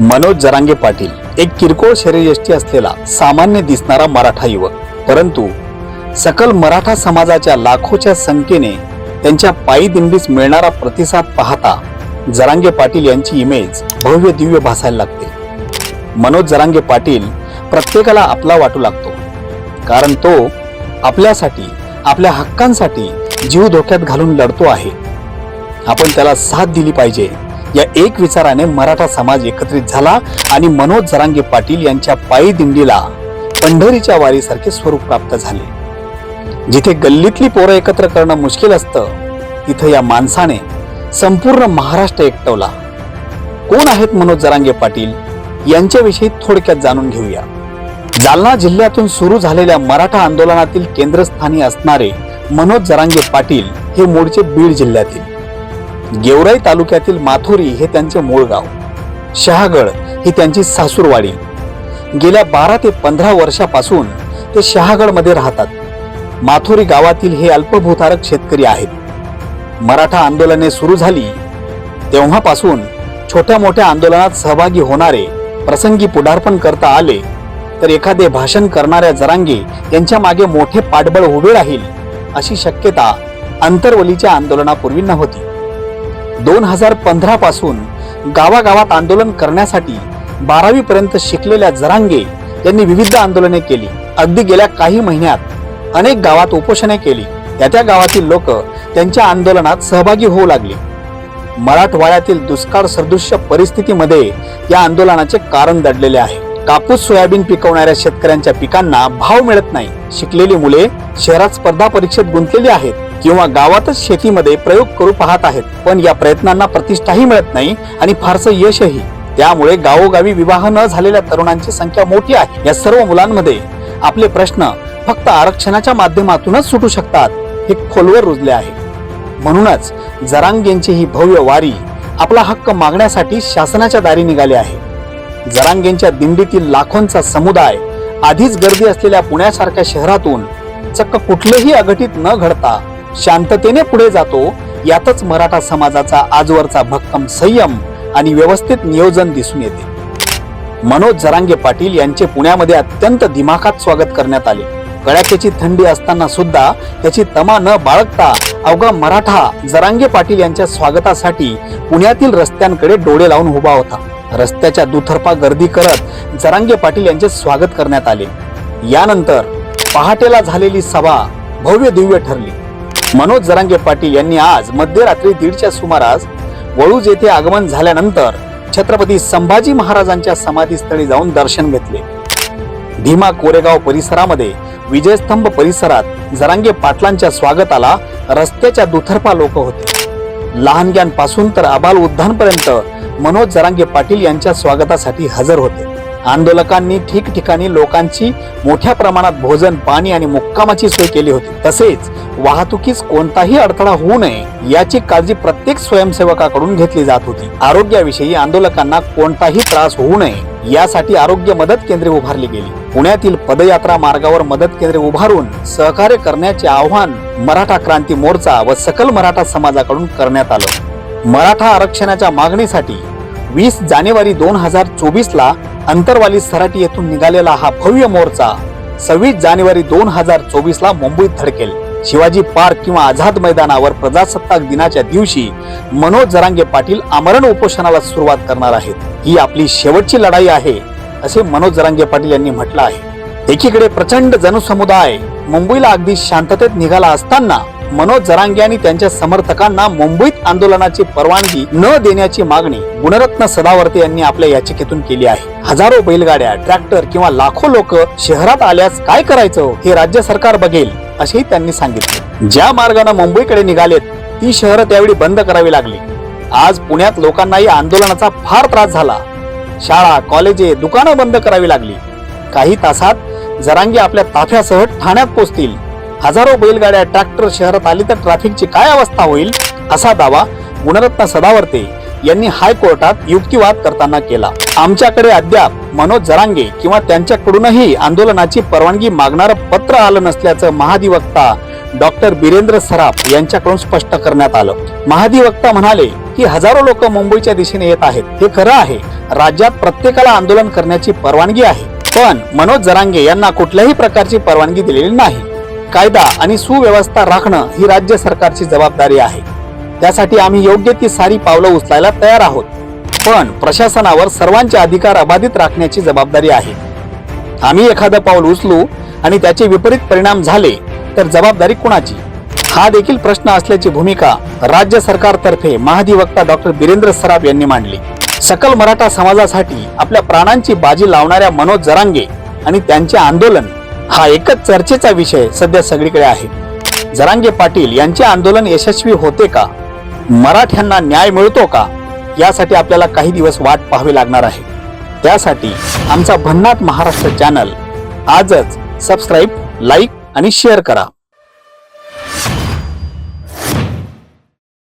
मनोज जरांगे पाटील एक किरकोळ शरीरयष्टी असलेला सामान्य दिसणारा मराठा युवक. परंतु सकल मराठा समाजाच्या लाखोच्या संख्येने त्यांच्या पायी दिंडीस मिळणारा प्रतिसाद पाहता जरांगे पाटील यांची इमेज भव्य दिव्य भासायला लागते. मनोज जरांगे पाटील प्रत्येकाला आपला वाटू लागतो. कारण तो आपल्यासाठी आपल्या हक्कांसाठी जीव धोक्यात घालून लढतो आहे. आपण त्याला साथ दिली पाहिजे. या एक विचाराने मराठा समाज एकत्रित झाला आणि मनोज जरांगे पाटील यांच्या पायी दिंडीला पंढरीच्या वारीसारखे स्वरूप प्राप्त झाले. जिथे गल्लीतली पोरं एकत्र करणं मुश्किल असतं तिथं या माणसाने संपूर्ण महाराष्ट्र एकटवला. कोण आहेत मनोज जरांगे पाटील? यांच्याविषयी थोडक्यात जाणून घेऊया. जालना जिल्ह्यातून सुरू झालेल्या मराठा आंदोलनातील केंद्रस्थानी असणारे मनोज जरांगे पाटील हे मूळचे बीड जिल्ह्यातील. गेवराई तालुक्यातील माथुरी हे त्यांचे मूळ गाव. शहागड ही त्यांची सासूरवाडी. गेल्या बारा ते पंधरा वर्षापासून ते शहागडमध्ये राहतात. माथुरी गावातील हे अल्पभूतारक शेतकरी आहेत. मराठा आंदोलने सुरू झाली तेव्हापासून छोट्या मोठ्या आंदोलनात सहभागी होणारे प्रसंगी पुढारपण करता आले तर एखादे भाषण करणाऱ्या जरांगे यांच्या मागे मोठे पाठबळ उभे राहील अशी शक्यता अंतरवलीच्या आंदोलनापूर्वी नव्हती. दोन हजार पंधरा पासून गावागावात आंदोलन करण्यासाठी बारावी पर्यंत शिकलेल्या जरांगे यांनी विविध आंदोलने केली. अगदी गेल्या काही महिन्यात अनेक गावात उपोषणे केली. त्या त्या गावातील लोक त्यांच्या आंदोलनात सहभागी होऊ लागले. मराठवाड्यातील दुष्काळ सदृश्य परिस्थितीमध्ये या आंदोलनाचे कारण दडलेले आहे. कापूस सोयाबीन पिकवणाऱ्या शेतकऱ्यांच्या पिकांना भाव मिळत नाही. शिकलेली मुले शहरात स्पर्धा परीक्षेत गुंतलेली आहेत. किंवा गावातच शेतीमध्ये प्रयोग करू पाहत आहेत पण या प्रयत्नांना प्रतिष्ठाही मिळत नाही आणि फारसं यशही. त्यामुळे गावोगावी विवाह न झालेल्या तरुणांची संख्या मोठी आहे. या सर्व मुलांमध्ये आपले प्रश्न फक्त आरक्षणाच्या माध्यमातूनच सुटू शकतात हे खोलवर रुजले आहे. म्हणूनच जरांगेंची ही भव्य वारी आपला हक्क मागण्यासाठी शासनाच्या दारी निघाले आहे. जरांगेंच्या दिंडीतील लाखोंचा समुदाय आधीच गर्दी असलेल्या पुण्यासारख्या शहरातून चक्क कुठलेही अघटित न घडता शांततेने पुढे जातो यातच मराठा समाजाचा आजवरचा भक्कम संयम आणि व्यवस्थित नियोजन दिसून येते. मनोज जरांगे पाटील यांचे पुण्यामध्ये अत्यंत दिमाखात स्वागत करण्यात आले. कडाक्याची थंडी असताना सुद्धा त्याची तमा न बाळगता अवघा मराठा जरांगे पाटील यांच्या स्वागतासाठी पुण्यातील रस्त्यांकडे डोळे लावून उभा होता. रस्त्याच्या दुथरपा गर्दी करत जरांगे पाटील यांचे स्वागत करण्यात आले. यानंतर पहाटेला झालेली सभा भव्य दिव्य ठरली. मनोज जरांगे पाटील यांनी आज मध्यरात्री दीडच्या सुमारास वळूज येथे आगमन झाल्यानंतर छत्रपती संभाजी महाराजांच्या समाधीस्थळी जाऊन दर्शन घेतले. भीमा कोरेगाव परिसरामध्ये विजयस्तंभ परिसरात जरांगे पाटलांच्या स्वागताला रस्त्याच्या दुथरपा लोक होते. लहानग्यांपासून तर अबाल उद्धानपर्यंत मनोज जरांगे पाटील यांच्या स्वागतासाठी हजर होते. आंदोलकांनी ठिकठिकाणी लोकांची मोठ्या प्रमाणात भोजन पाणी आणि मुक्कामाची सोय केली होती. तसेच वाहतुकीस कोणताही अडथळा होऊ नये याची काळजी प्रत्येक स्वयंसेवकाकडून घेतली जात होती. आरोग्याविषयी आंदोलकांना कोणताही त्रास होऊ नये यासाठी आरोग्य मदत केंद्रे उभारली गेली. पुण्यातील पदयात्रा मार्गावर मदत केंद्रे उभारून सहकार्य करण्याचे आव्हान मराठा क्रांती मोर्चा व सकल मराठा समाजाकडून करण्यात आलं. मराठा आरक्षणाच्या मागणीसाठी वीस जानेवारी दोन हजार चोवीस ला अंतरवाली सराटी येथून निघालेला हा भव्य मोर्चा सव्वीस जानेवारी दोन हजार चोवीस ला मुंबईत धडकेल. शिवाजी पार्क किंवा आझाद मैदानावर प्रजासत्ताक दिनाच्या दिवशी मनोज जरांगे पाटील आमरण उपोषणाला सुरुवात करणार आहेत. ही आपली शेवटची लढाई आहे असे मनोज जरांगे पाटील यांनी म्हटलं आहे. एकीकडे प्रचंड जनसमुदाय मुंबईला अगदी शांततेत निघाला असताना मनोज जरांगे आणि त्यांच्या समर्थकांना मुंबईत आंदोलनाची परवानगी न देण्याची मागणी गुणरत्न सदावर्ते यांनी आपल्या याचिकेतून केली आहे. हजारो बैलगाड्या ट्रॅक्टर किंवा लाखो लोक शहरात आल्यास काय करायचं हे राज्य सरकार बघेल असेही त्यांनी सांगितले. ज्या मार्गाने मुंबईकडे निघालेत ती शहरं त्यावेळी बंद करावी लागली. आज पुण्यात लोकांनाही आंदोलनाचा फार त्रास झाला. शाळा कॉलेजे दुकानं बंद करावी लागली. काही तासात जरांगे आपल्या ताफ्यासह ठाण्यात पोहोचतील हजारो बैलगाड्या ट्रॅक्टर शहरात आली तर ट्रॅफिकची काय अवस्था होईल असा दावा गुणरत्न सदावर्ते यांनी हायकोर्टात युक्तिवाद करताना केला. आमच्याकडे अद्याप मनोज जरांगे किंवा त्यांच्याकडूनही आंदोलनाची परवानगी मागणारं पत्र आलं नसल्याचं महाधिवक्ता डॉक्टर बिरेंद्र सराफ यांच्याकडून स्पष्ट करण्यात आलं. महाधिवक्ता म्हणाले की हजारो लोक मुंबईच्या दिशेने येत आहेत. हे खरं आहे. राज्यात प्रत्येकाला आंदोलन करण्याची परवानगी आहे. पण मनोज जरांगे यांना कुठल्याही प्रकारची परवानगी दिलेली नाही. कायदा आणि सुव्यवस्था राखणं ही राज्य सरकारची जबाबदारी आहे. त्यासाठी आम्ही योग्य ती सारी पावलं उचलायला तयार आहोत. पण प्रशासनावर सर्वांचे अधिकार अबाधित राखण्याची जबाबदारी आहे. आम्ही एखादं पाऊल उचलू आणि त्याचे विपरीत परिणाम झाले तर जबाबदारी कुणाची? हा देखील प्रश्न असल्याची भूमिका राज्य सरकारतर्फे महाधिवक्ता डॉक्टर बिरेंद्र सराफ यांनी मांडली. सकल मराठा समाजासाठी आपल्या प्राणांची बाजी लावणाऱ्या मनोज जरांगे आणि त्यांचे आंदोलन हा एकच चर्चेचा विषय सध्या सगळीकडे आहे. जरांगे पाटील यांचे आंदोलन यशस्वी होते का? मराठ्यांना न्याय मिळतो का? यासाठी आपल्याला काही दिवस वाट पाहावी लागणार आहे. त्यासाठी आमचा भन्नाट महाराष्ट्र चॅनल आजच सबस्क्राईब लाईक आणि शेअर करा.